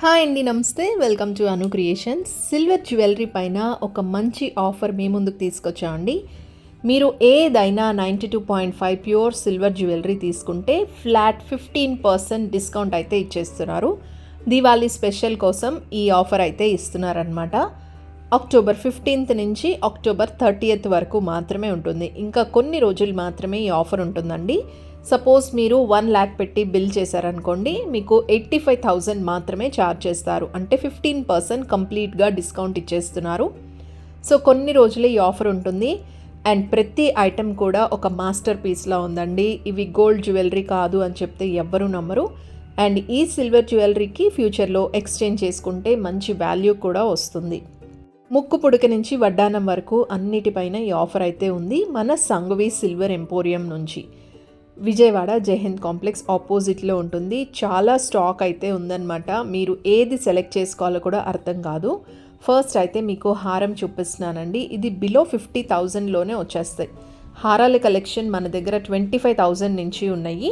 Hi అండి నమస్తే. Welcome to Anu creations. Silver jewellery పైన ఒక మంచి ఆఫర్ మీ ముందుకు తీసుకొచ్చామండి మీరు ఏదైనా ninety two point five pure silver jewellery తీసుకుంటే ఫ్లాట్ ఫిఫ్టీన్ పర్సెంట్ డిస్కౌంట్ అయితే ఇచ్చేస్తున్నారు. దీవాళీ స్పెషల్ కోసం ఈ ఆఫర్ అయితే ఇస్తున్నారనమాట అక్టోబర్ ఫిఫ్టీన్త్ నుంచి అక్టోబర్ థర్టీయత్ వరకు మాత్రమే ఉంటుంది. ఇంకా కొన్ని రోజులు మాత్రమే ఈ ఆఫర్ ఉంటుందండి. సపోజ్ మీరు వన్ ల్యాక్ పెట్టి బిల్ చేశారనుకోండి మీకు ఎయిటీ ఫైవ్ థౌజండ్ మాత్రమే ఛార్జ్ చేస్తారు. అంటే ఫిఫ్టీన్ పర్సెంట్ కంప్లీట్గా డిస్కౌంట్ ఇచ్చేస్తున్నారు. సో కొన్ని రోజులే ఈ ఆఫర్ ఉంటుంది. అండ్ ప్రతి ఐటెం కూడా ఒక మాస్టర్ పీస్లా ఉందండి. ఇవి గోల్డ్ జ్యువెలరీ కాదు అని చెప్తే ఎవ్వరూ నమ్మరు. అండ్ ఈ సిల్వర్ జ్యువెలరీకి ఫ్యూచర్లో ఎక్స్చేంజ్ చేసుకుంటే మంచి వాల్యూ కూడా వస్తుంది. ముక్కు పుడక నుంచి వడ్డానం వరకు అన్నిటిపైన ఈ ఆఫర్ అయితే ఉంది. మన సంగవి సిల్వర్ ఎంపోరియం నుంచి. విజయవాడ జయహింద్ కాంప్లెక్స్ ఆపోజిట్లో ఉంటుంది. చాలా స్టాక్ అయితే ఉందన్నమాట. మీరు ఏది సెలెక్ట్ చేసుకోవాలో కూడా అర్థం కాదు. ఫస్ట్ అయితే మీకు హారం చూపిస్తున్నానండి. ఇది బిలో ఫిఫ్టీ థౌజండ్లోనే వచ్చేస్తాయి. హారాల కలెక్షన్ మన దగ్గర ట్వంటీ ఫైవ్ థౌజండ్ నుంచి ఉన్నాయి.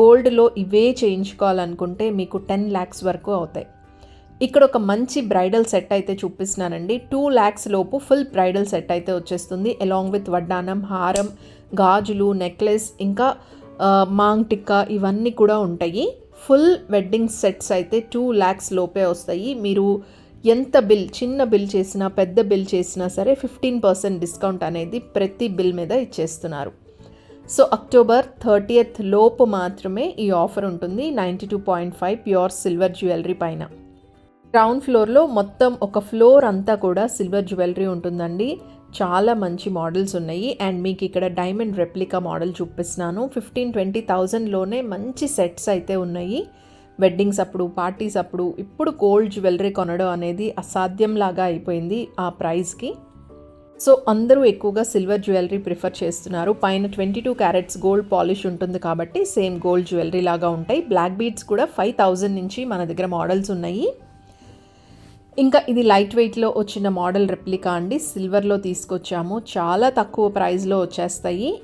గోల్డ్లో ఇవే చేయించుకోవాలనుకుంటే మీకు టెన్ ల్యాక్స్ వరకు అవుతాయి. ఇక్కడ ఒక మంచి బ్రైడల్ సెట్ అయితే చూపిస్తున్నానండి. టూ ల్యాక్స్ లోపు ఫుల్ బ్రైడల్ సెట్ అయితే వచ్చేస్తుంది. అలాంగ్ విత్ వడ్డానం హారం గాజులు నెక్లెస్ ఇంకా మాంగ్ టిక్కా ఇవన్నీ కూడా ఉంటాయి. ఫుల్ వెడ్డింగ్ సెట్స్ అయితే టూ ల్యాక్స్ లోపే వస్తాయి. మీరు ఎంత బిల్ చిన్న బిల్ చేసినా పెద్ద బిల్ చేసినా సరే ఫిఫ్టీన్ పర్సెంట్ డిస్కౌంట్ అనేది ప్రతి బిల్ మీద ఇచ్చేస్తున్నారు. సో అక్టోబర్ థర్టీయత్ లోపు మాత్రమే ఈ ఆఫర్ ఉంటుంది. Ninety two point five pure silver jewellery పైన. గ్రౌండ్ ఫ్లోర్లో మొత్తం ఒక ఫ్లోర్ అంతా కూడా సిల్వర్ జ్యువెలరీ ఉంటుందండి. చాలా మంచి మోడల్స్ ఉన్నాయి. అండ్ మీకు ఇక్కడ డైమండ్ రెప్లికా మోడల్ చూపిస్తున్నాను. ఫిఫ్టీన్ ట్వంటీ థౌజండ్లోనే మంచి సెట్స్ అయితే ఉన్నాయి. వెడ్డింగ్స్ అప్పుడు పార్టీస్ అప్పుడు ఇప్పుడు గోల్డ్ జ్యువెలరీ కొనడం అనేది అసాధ్యంలాగా అయిపోయింది ఆ ప్రైస్కి. సో అందరూ ఎక్కువగా సిల్వర్ జ్యువెలరీ ప్రిఫర్ చేస్తున్నారు. పైన twenty two carats gold polish ఉంటుంది కాబట్టి సేమ్ గోల్డ్ జ్యువెలరీ లాగా ఉంటాయి. బ్లాక్ బీడ్స్ కూడా ఫైవ్ థౌజండ్ నుంచి మన దగ్గర మోడల్స్ ఉన్నాయి. ఇంకా ఇది లైట్ వెయిట్లో వచ్చిన మోడల్ రెప్లికా అండి. సిల్వర్లో తీసుకొచ్చాము. చాలా తక్కువ ప్రైస్లో వచ్చేస్తాయి.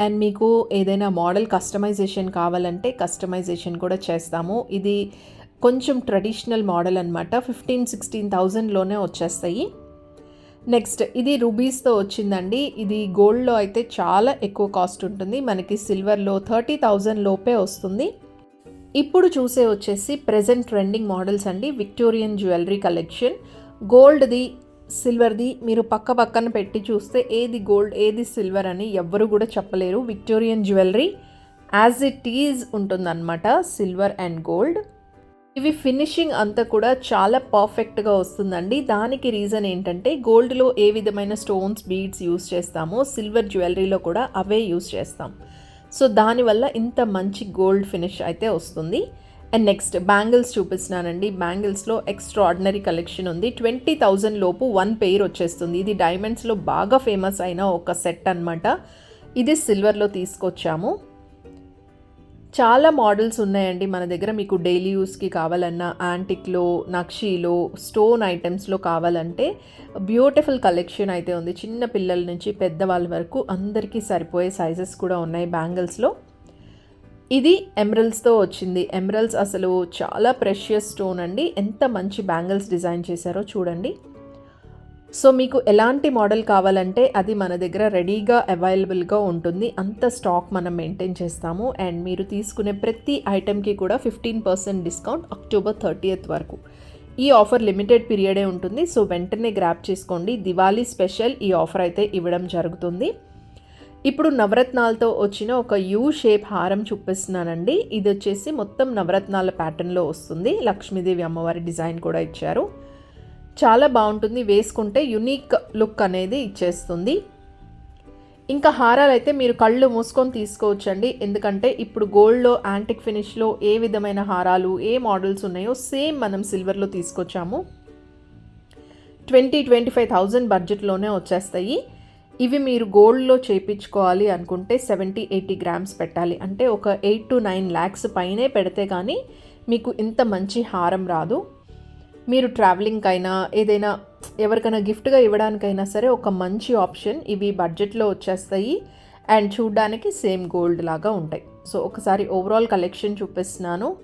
అండ్ మీకు ఏదైనా మోడల్ కస్టమైజేషన్ కావాలంటే కస్టమైజేషన్ కూడా చేస్తాము. ఇది కొంచెం ట్రెడిషనల్ మోడల్ అనమాట ఫిఫ్టీన్ సిక్స్టీన్ థౌజండ్లోనే వచ్చేస్తాయి. నెక్స్ట్ ఇది రూబీస్తో వచ్చిందండి. ఇది గోల్డ్లో అయితే చాలా ఎక్కువ కాస్ట్ ఉంటుంది. మనకి సిల్వర్లో థర్టీ థౌజండ్ లోపే వస్తుంది. ఇప్పుడు చూసే వచ్చేసి ప్రజెంట్ ట్రెండింగ్ మోడల్స్ అండి. విక్టోరియన్ జ్యువెలరీ కలెక్షన్ గోల్డ్ది సిల్వర్ది మీరు పక్క పక్కన పెట్టి చూస్తే ఏది గోల్డ్ ఏది సిల్వర్ అని ఎవ్వరు కూడా చెప్పలేరు. Victorian jewellery as it is ఉంటుందన్నమాట సిల్వర్ అండ్ గోల్డ్ ఇవి ఫినిషింగ్ అంతా కూడా చాలా పర్ఫెక్ట్గా వస్తుందండి. దానికి రీజన్ ఏంటంటే గోల్డ్లో ఏ విధమైన స్టోన్స్ బీడ్స్ యూస్ చేస్తామో సిల్వర్ జ్యువెలరీలో కూడా అవే యూస్ చేస్తాం. సో దానివల్ల ఇంత మంచి గోల్డ్ ఫినిష్ అయితే వస్తుంది. అండ్ నెక్స్ట్ బ్యాంగిల్స్ చూపిస్తున్నానండి. బ్యాంగిల్స్లో ఎక్స్ట్రాడినరీ కలెక్షన్ ఉంది. ట్వంటీ థౌజండ్ లోపు వన్ పెయిర్ వచ్చేస్తుంది. ఇది డైమండ్స్లో బాగా ఫేమస్ అయిన ఒక సెట్ అన్నమాట. ఇది సిల్వర్లో తీసుకొచ్చాము. చాలా మోడల్స్ ఉన్నాయండి మన దగ్గర. మీకు డైలీ యూస్కి కావాలన్నా యాంటిక్లో నక్షీలో స్టోన్ ఐటమ్స్లో కావాలంటే బ్యూటిఫుల్ కలెక్షన్ అయితే ఉంది. చిన్న పిల్లల నుంచి పెద్దవాళ్ళ వరకు అందరికీ సరిపోయే సైజెస్ కూడా ఉన్నాయి బ్యాంగిల్స్లో. ఇది ఎమరల్స్తో వచ్చింది. ఎమరల్స్ అసలు చాలా ప్రెషియస్ స్టోన్ అండి. ఎంత మంచి బ్యాంగిల్స్ డిజైన్ చేశారో చూడండి. సో మీకు ఎలాంటి మోడల్ కావాలంటే అది మన దగ్గర రెడీగా అవైలబుల్గా ఉంటుంది. అంత స్టాక్ మనం మెయింటైన్ చేస్తాము. అండ్ మీరు తీసుకునే ప్రతి ఐటెంకి కూడా fifteen percent discount October thirtieth వరకు. ఈ ఆఫర్ లిమిటెడ్ పీరియడే ఉంటుంది. సో వెంటనే గ్రాప్ చేసుకోండి. దివాళీ స్పెషల్ ఈ ఆఫర్ అయితే ఇవ్వడం జరుగుతుంది. ఇప్పుడు నవరత్నాలతో వచ్చిన ఒక యూ షేప్ హారం చూపిస్తున్నానండి. ఇది వచ్చేసి మొత్తం నవరత్నాల ప్యాటర్న్లో వస్తుంది. లక్ష్మీదేవి అమ్మవారి డిజైన్ కూడా ఇచ్చారు. చాలా బాగుంటుంది. వేసుకుంటే యునిక్ లుక్ అనేది ఇచ్చేస్తుంది. ఇంకా హారాలు అయితే మీరు కళ్ళు మూసుకొని తీసుకోవచ్చండి. ఎందుకంటే ఇప్పుడు గోల్డ్లో యాంటిక్ ఫినిష్లో ఏ విధమైన హారాలు ఏ మోడల్స్ ఉన్నాయో సేమ్ మనం సిల్వర్లో తీసుకొచ్చాము. ట్వంటీ ట్వంటీ ఫైవ్ థౌజండ్ బడ్జెట్లోనే వచ్చేస్తాయి. ఇవి మీరు గోల్డ్లో చేయించుకోవాలి అనుకుంటే సెవెంటీ ఎయిటీ గ్రామ్స్ పెట్టాలి. అంటే ఒక ఎయిట్ టు నైన్ ల్యాక్స్ పైనే పెడితే కానీ మీకు ఇంత మంచి హారం రాదు. మీరు ట్రావెలింగ్ అయినా ఏదైనా ఎవరికైనా గిఫ్ట్గా ఇవ్వడానికైనా సరే ఒక మంచి ఆప్షన్ ఇవి బడ్జెట్లో వచ్చేస్తాయి. అండ్ చూడడానికి సేమ్ గోల్డ్ లాగా ఉంటాయి. సో ఒకసారి ఓవరాల్ కలెక్షన్ చూపిస్తున్నాను.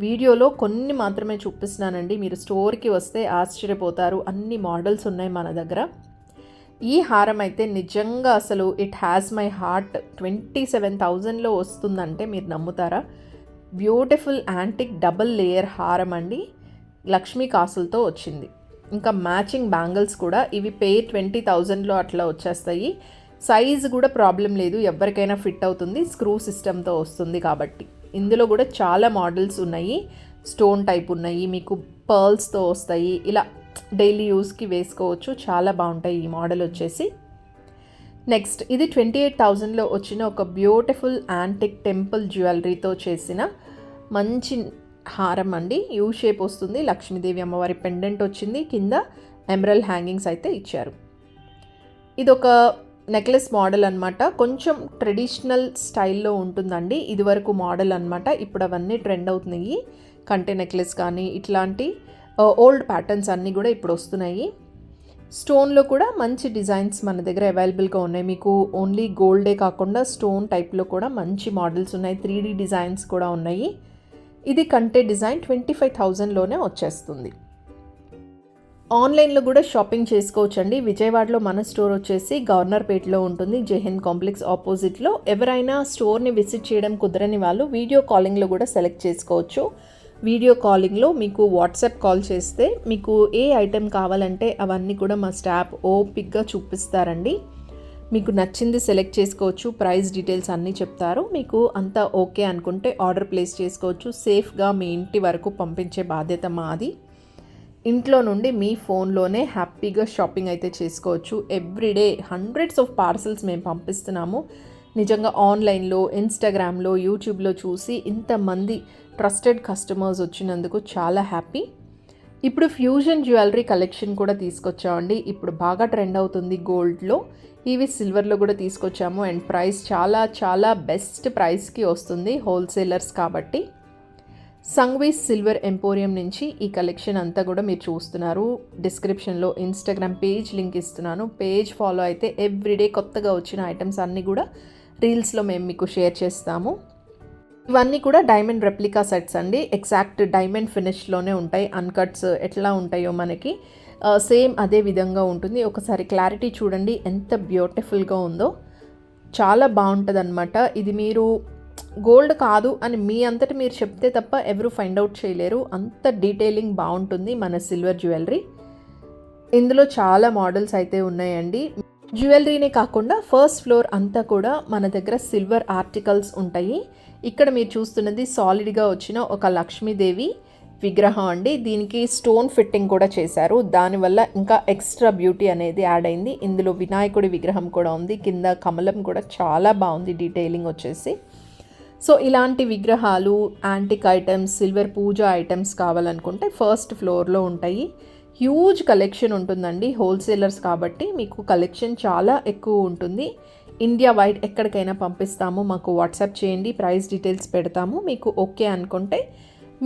వీడియోలో కొన్ని మాత్రమే చూపిస్తున్నానండి. మీరు స్టోర్కి వస్తే ఆశ్చర్యపోతారు. అన్ని మోడల్స్ ఉన్నాయి మన దగ్గర. ఈ హారం అయితే నిజంగా అసలు it has my heart twenty seven థౌజండ్లో వస్తుందంటే మీరు నమ్ముతారా? బ్యూటిఫుల్ యాంటిక్ డబుల్ లేయర్ హారం అండి లక్ష్మీ కాసులతో వచ్చింది. ఇంకా మ్యాచింగ్ బ్యాంగిల్స్ కూడా ఇవి పే ట్వంటీ థౌజండ్లో అట్లా వచ్చేస్తాయి. సైజ్ కూడా ప్రాబ్లం లేదు. ఎవరికైనా ఫిట్ అవుతుంది. స్క్రూ సిస్టమ్తో వస్తుంది కాబట్టి. ఇందులో కూడా చాలా మోడల్స్ ఉన్నాయి. స్టోన్ టైప్ ఉన్నాయి. మీకు పర్ల్స్తో వస్తాయి. ఇలా డైలీ యూస్కి వేసుకోవచ్చు. చాలా బాగుంటాయి ఈ మోడల్ వచ్చేసి. నెక్స్ట్ ఇది ట్వంటీ ఎయిట్ థౌజండ్లో వచ్చిన ఒక బ్యూటిఫుల్ యాంటిక్ టెంపుల్ జ్యువెలరీతో చేసిన మంచి హారం అండి. యూ షేప్ వస్తుంది. లక్ష్మీదేవి అమ్మవారి పెండెంట్ వచ్చింది. కింద ఎమరల్ హ్యాంగింగ్స్ అయితే ఇచ్చారు. ఇది ఒక నెక్లెస్ మోడల్ అనమాట కొంచెం ట్రెడిషనల్ స్టైల్లో ఉంటుందండి. ఇదివరకు మోడల్ అనమాట ఇప్పుడు అవన్నీ ట్రెండ్ అవుతున్నాయి. కంటే నెక్లెస్ కానీ ఇట్లాంటి ఓల్డ్ ప్యాటర్న్స్ అన్నీ కూడా ఇప్పుడు వస్తున్నాయి. స్టోన్లో కూడా మంచి డిజైన్స్ మన దగ్గర అవైలబుల్గా ఉన్నాయి. మీకు ఓన్లీ గోల్డే కాకుండా స్టోన్ టైప్లో కూడా మంచి మోడల్స్ ఉన్నాయి. త్రీ డిజైన్స్ కూడా ఉన్నాయి. ఇది కంటే డిజైన్ ట్వంటీ ఫైవ్ థౌజండ్లోనే వచ్చేస్తుంది. ఆన్లైన్లో కూడా షాపింగ్ చేసుకోవచ్చండి. విజయవాడలో మన స్టోర్ వచ్చేసి గవర్నర్పేటలో ఉంటుంది. జెహెన్ కాంప్లెక్స్ ఆపోజిట్లో. ఎవరైనా స్టోర్ని విజిట్ చేయడం కుదరని వాళ్ళు వీడియో కాలింగ్లో కూడా సెలెక్ట్ చేసుకోవచ్చు. వీడియో కాలింగ్లో మీకు వాట్సాప్ కాల్ చేస్తే మీకు ఏ ఐటెం కావాలంటే అవన్నీ కూడా మా స్టాఫ్ ఓపిక్గా చూపిస్తారండి. మీకు నచ్చింది సెలెక్ట్ చేసుకోవచ్చు ప్రైస్ డీటెయిల్స్ అన్నీ చెప్తారు. మీకు అంతా ఓకే అనుకుంటే ఆర్డర్ ప్లేస్ చేసుకోవచ్చు. సేఫ్గా మీ ఇంటి వరకు పంపించే బాధ్యత మాది. ఇంట్లో నుండి మీ ఫోన్లోనే హ్యాపీగా షాపింగ్ అయితే చేసుకోవచ్చు. ఎవ్రీడే హండ్రెడ్స్ ఆఫ్ పార్సల్స్ మేము పంపిస్తున్నాము. నిజంగా ఆన్లైన్లో ఇన్స్టాగ్రామ్లో యూట్యూబ్లో చూసి ఇంతమంది ట్రస్టెడ్ కస్టమర్స్ వచ్చినందుకు చాలా హ్యాపీ. ఇప్పుడు ఫ్యూజన్ జ్యువెలరీ కలెక్షన్ కూడా తీసుకొచ్చామండి. ఇప్పుడు బాగా ట్రెండ్ అవుతుంది గోల్డ్లో. ఇవి సిల్వర్లో కూడా తీసుకొచ్చాము. అండ్ ప్రైస్ చాలా చాలా బెస్ట్ ప్రైస్కి వస్తుంది హోల్సేలర్స్ కాబట్టి. సంగ్వీస్ సిల్వర్ ఎంపోరియం నుంచి ఈ కలెక్షన్ అంతా కూడా మీరు చూస్తున్నారు. డిస్క్రిప్షన్లో ఇన్స్టాగ్రామ్ పేజ్ లింక్ ఇస్తున్నాను. పేజ్ ఫాలో అయితే ఎవ్రీడే కొత్తగా వచ్చిన ఐటమ్స్ అన్నీ కూడా రీల్స్లో మేము మీకు షేర్ చేస్తాము. ఇవన్నీ కూడా డైమండ్ రెప్లికా సెట్స్ అండి. ఎగ్జాక్ట్ డైమండ్ ఫినిష్లోనే ఉంటాయి. అన్కట్స్ ఎట్లా ఉంటాయో మనకి సేమ్ అదే విధంగా ఉంటుంది. ఒకసారి క్లారిటీ చూడండి ఎంత బ్యూటిఫుల్గా ఉందో. చాలా బాగుంటుంది అనమాట ఇది మీరు గోల్డ్ కాదు అని మీ అంతటి మీరు చెప్తే తప్ప ఎవరు ఫైండ్ అవుట్ చేయలేరు. అంత డీటెయిలింగ్ బాగుంటుంది మన సిల్వర్ జ్యువెలరీ. ఇందులో చాలా మోడల్స్ అయితే ఉన్నాయండి. జ్యువెలరీనే కాకుండా ఫస్ట్ ఫ్లోర్ అంతా కూడా మన దగ్గర సిల్వర్ ఆర్టికల్స్ ఉంటాయి. ఇక్కడ మీరు చూస్తున్నది సాలిడ్గా వచ్చిన ఒక లక్ష్మీదేవి విగ్రహం అండి. దీనికి స్టోన్ ఫిట్టింగ్ కూడా చేశారు. దానివల్ల ఇంకా ఎక్స్ట్రా బ్యూటీ అనేది యాడ్ అయింది. ఇందులో వినాయకుడి విగ్రహం కూడా ఉంది. కింద కమలం కూడా చాలా బాగుంది డీటెయిలింగ్ వచ్చేసి. సో ఇలాంటి విగ్రహాలు antique items silver puja items కావాలనుకుంటే ఫస్ట్ ఫ్లోర్లో ఉంటాయి. హ్యూజ్ కలెక్షన్ ఉంటుందండి. హోల్సేలర్స్ కాబట్టి మీకు కలెక్షన్ చాలా ఎక్కువ ఉంటుంది. ఇండియా వైడ్ ఎక్కడికైనా పంపిస్తాము మాకు వాట్సాప్ చేయండి ప్రైస్ డీటెయిల్స్ పెడతాము మీకు ఓకే అనుకుంటే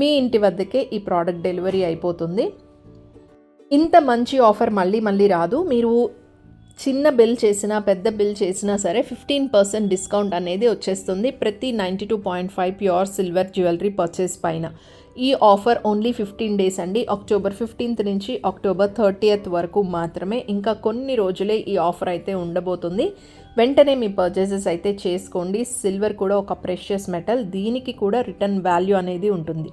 మీ ఇంటి వద్దకే ఈ ప్రోడక్ట్ డెలివరీ అయిపోతుంది. ఇంత మంచి ఆఫర్ మళ్ళీ మళ్ళీ రాదు. మీరు చిన్న బిల్ చేసినా పెద్ద బిల్ చేసినా సరే ఫిఫ్టీన్ పర్సెంట్ డిస్కౌంట్ అనేది వచ్చేస్తుంది ప్రతి ninety two point five pure silver jewellery purchase పైన. ఈ ఆఫర్ ఓన్లీ ఫిఫ్టీన్ డేస్ అండి. అక్టోబర్ ఫిఫ్టీన్త్ నుంచి అక్టోబర్ థర్టీయత్ వరకు మాత్రమే. ఇంకా కొన్ని రోజులే ఈ ఆఫర్ అయితే ఉండబోతుంది. వెంటనే మీ పర్చేసెస్ అయితే చేసుకోండి. సిల్వర్ కూడా ఒక ప్రెషియస్ మెటల్ దీనికి కూడా రిటర్న్ వాల్యూ అనేది ఉంటుంది.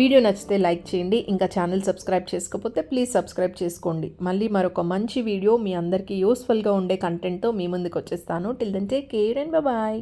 వీడియో నచ్చితే లైక్ చేయండి. ఇంకా ఛానల్ సబ్స్క్రైబ్ చేసుకోకపోతే ప్లీజ్ సబ్స్క్రైబ్ చేసుకోండి. మళ్ళీ మరొక మంచి వీడియో మీ అందరికీ యూస్ఫుల్గా ఉండే కంటెంట్తో మీ ముందుకు వచ్చేస్తాను. Till then take care and bye